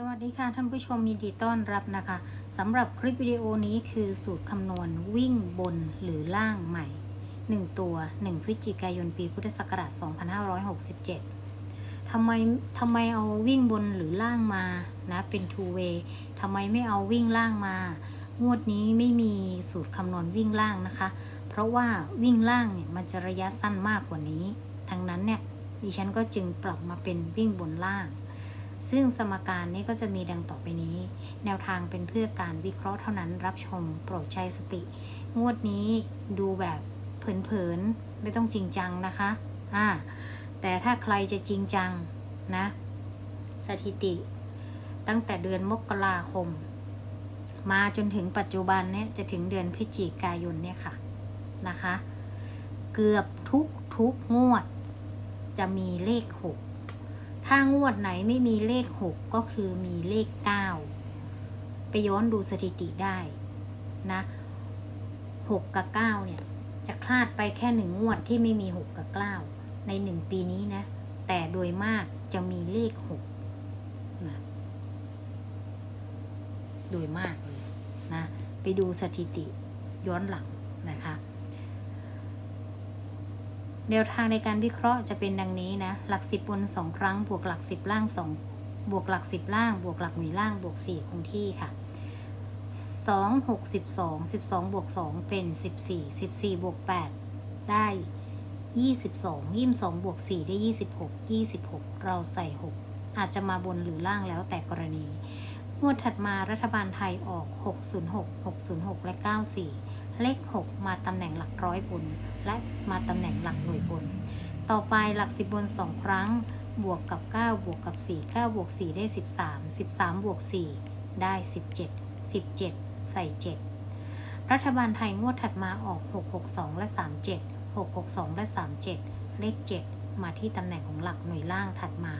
สวัสดีค่ะ ท่านผู้ชมยินดีต้อนรับนะคะสำหรับคลิปวิดีโอนี้คือสูตรคำนวณวิ่งบนหรือล่างใหม่ 1 ตัว 1 พฤศจิกายนปีพุทธศักราช 2567ทำไมทำไมเอาวิ่งบนหรือล่างมานะเป็น two way ทำไมไม่เอาวิ่งล่างมา งวดนี้ไม่มีสูตรคำนวณวิ่งล่างนะคะ เพราะว่าวิ่งล่างเนี่ยมันจะระยะสั้นมากกว่านี้ทั้งนั้นเนี่ยดิฉันก็จึงปรับมาเป็นวิ่งบนล่าง ซึ่งสมการนี้ก็จะมีดังต่อไปนี้ แนวทางเป็นเพื่อการวิเคราะห์เท่านั้นรับชม โปรดใช้สติ งวดนี้ดูแบบเผินๆ ไม่ต้องจริงจังนะคะอ่าแต่ถ้าใครจะจริงจังนะ สถิติ ตั้งแต่เดือนมกราคม มาจนถึงปัจจุบันเนี่ยจะถึงเดือนพฤศจิกายนเนี่ยค่ะนะคะ เกือบทุกทุกงวด จะมีเลขหก ถ้างวดไหนไม่มีเลข 6 ก็คือมีเลข 9 ไปย้อนดูสถิติได้นะ6กับ 9 เนี่ย จะคลาดไปแค่หนึ่งงวดที่ไม่มี 6 กับ 9 ใน 1 ปีนี้นะ แต่โดยมากจะมีเลข 6 นะ โดยมากเลยนะ ไปดูสถิติย้อนหลังนะคะ แนวทางในการวิเคราะห์จะเป็นดังนี้นะ หลักสิบบนสองครั้ง บวกหลักสิบล่างสองบวกหลักสิบล่าง บวกหลักหน่วยล่าง บวกสี่คงที่ค่ะสองหกสิบสองสิบสองบวกสองเป็นสิบสี่สิบสี่บวกแปดได้ยี่สิบสองยี่สิบสองบวกสี่ได้ยี่สิบหกยี่สิบหกเราใส่หกอาจจะมาบนหรือล่างแล้วแต่กรณีงวดถัดมารัฐบาลไทยออก 606 606 และ 94 เลข 6 มาตำแหน่งหลักร้อยบน และมาตำแหน่งหลักหน่วยบน ต่อไปหลัก 10 บน 2 ครั้ง บวกกับ 9 บวกกับ 4 9 บวก 4 ได้ 13 13 บวก 4 ได้ 17 17 ใส่ 7 รัฐบาลไทยงวดถัดมาออก 662 และ 37 662 และ 37 เลข 7 มาที่ตำแหน่งของหลักหน่วยล่างถัดมา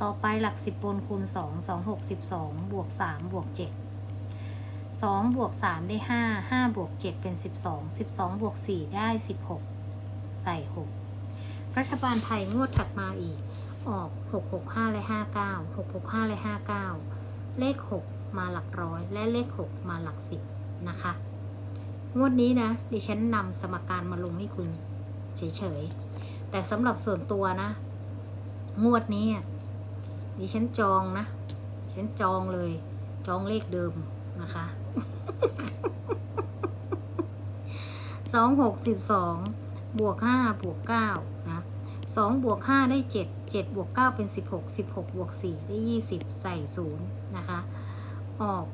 ต่อไปหลัก 10 บนคูณ 2 2 6 12 บวก 3 บวก 7 2บวก3 ได้ 5 5 บวก 7 เป็น 12 12 บวก 4 ได้ 16 ใส่ 6 รัฐบาลไทยงวดถัดมาอีก ออก 665 และ 59 665 และ 59 เลข 6 มาหลักร้อย และเลข 6 มาหลัก 10 นะคะ งวดนี้นะ ดิฉันนำสมการมาลงให้คุณเฉยๆ แต่สำหรับส่วนตัวนะ งวดนี้ดิฉันจองนะ ฉันจองเลย จองเลขเดิม นะคะสองหกสิบสองบวกห้าบวกเก้านะสองบวกห้าได้เจ็ดเจ็ดบวกเก้าเป็นสิบหกสิบหกบวกสี่ได้ยี่สิบใส่ศูนย์นะคะ ออก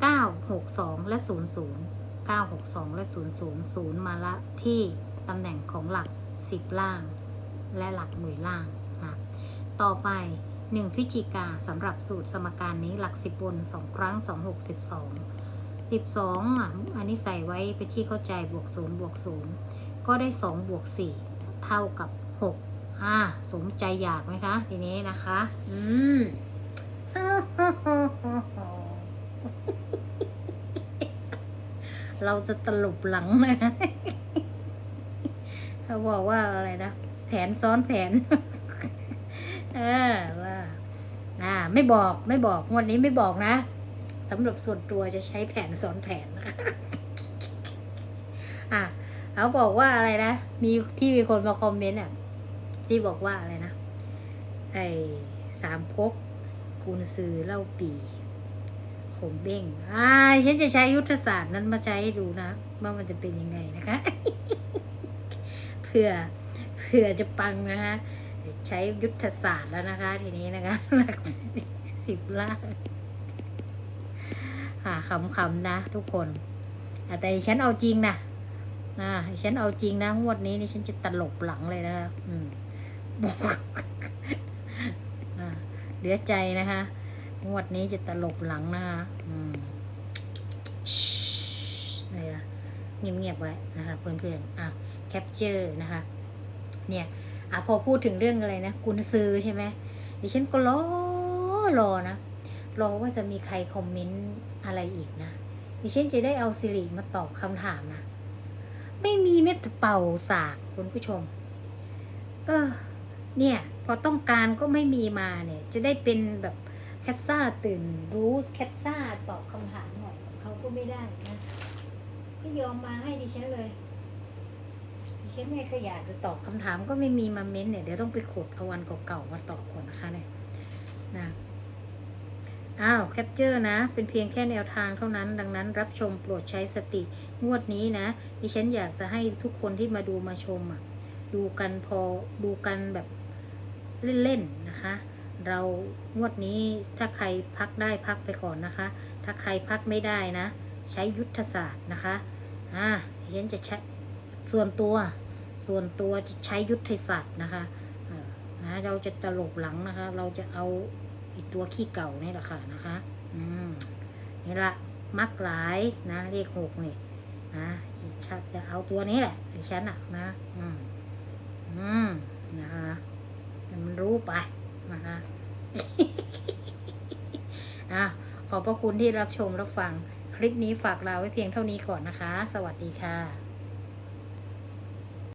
เก้าหกสองและศูนย์ศูนย์เก้าหกสองและศูนย์ศูนย์ศูนย์มาละที่ตำแหน่งของหลักสิบล่าง และหลักหน่วยล่างนะต่อไป 1พฤศจิกาสำหรับสูตรสมการนี้หลัก10บบน2ครั้ง2 6 12 12อะอันนี้ใส่ไว้เป็นที่เข้าใจบวก0บวก0ก็ได้2บวก4เท่ากับ6อ่าสมใจอยากไหมคะ ทีนี้นะคะ อืมเราจะตลบหลังนะเขาบอกว่าอะไรนะ แผนซ้อนแผน เออว่า อ่าไม่บอกไม่บอกงวดนี้ไม่บอกนะสำหรับส่วนตัวจะใช้แผนซ้อนแผนนะคะอะเขาบอกว่าอะไรนะมีที่มีคนมาคอมเมนต์อะที่บอกว่าอะไรนะไอ้สามพกกุนซือเล่าปีขมเบ้งอ่าฉันจะใช้ยุทธศาสตร์นั้นมาใช้ให้ดูนะว่ามันจะเป็นยังไงนะคะเพื่อเพื่อจะปังนะคะ ใช้ยุทธศาสตร์แล้วนะคะ ทีนี้นะคะหลักสิบล่างอ่าคำๆนะทุกคน แต่ฉันเอาจริงนะอ่าฉันเอาจริงนะงวดนี้นี่ฉันจะตลบหลังเลยนะคะอืมบอกเหลือใจนะคะงวดนี้จะตลบหลังนะคะอืมอะไรอะเงียบๆไว้นะคะเพื่อนๆอะแคปเจอร์นะคะ เนี่ย อะพอพูดถึงเรื่องอะไรนะกุนซือใช่ไหมดิฉันก็รอรอนะรอว่าจะมีใครคอมเมนต์อะไรอีกนะดิฉันจะได้เอาสิริมาตอบคำถามนะไม่มีเม็ดเป่าสากคุณผู้ชม เออ เนี่ย พอต้องการก็ไม่มีมาเนี่ย จะได้เป็นแบบแคทซ่าตื่นรู้แคทซ่าตอบคำถามหน่อยเขาก็ไม่ได้นะไม่ยอมมาให้ดิฉันเลย ดิฉันเนี่ยก็อยากจะตอบคำถามก็ไม่มีมาเม้นเนี่ยเดี๋ยวต้องไปขุดเอาวันเก่าๆมาตอบก่อนนะคะเนี่ยนะอ้าวแคปเจอร์นะ เป็นเพียงแค่แนวทางเท่านั้น ดังนั้นรับชมโปรดใช้สติงวดนี้นะ ดิฉันอยากจะให้ทุกคนที่มาดูมาชมอะดูกันพอดูกันแบบเล่นๆนะคะ เรางวดนี้ถ้าใครพักได้พักไปก่อนนะคะ ถ้าใครพักไม่ได้นะ ใช้ยุทธศาสตร์นะคะอ่าดิฉันจะใช้ ส่วนตัว ส่วนตัวจะใช้ยุทธศาสตร์นะคะเอ่อนะเราจะตลบหลังนะคะ เราจะเอาอีตัวขี้เก่านี่แหละค่ะนะคะอืมนี่ละมักหลายนะเลขหกนี่นะดิฉันจะเอาตัวนี้แหละดิฉันอะนะอืมอืมนะคะมันรู้ไปนะคะอะขอบพระคุณที่รับชมรับฟัง คลิปนี้ฝากลาไว้เพียงเท่านี้ก่อนนะคะ สวัสดีค่ะ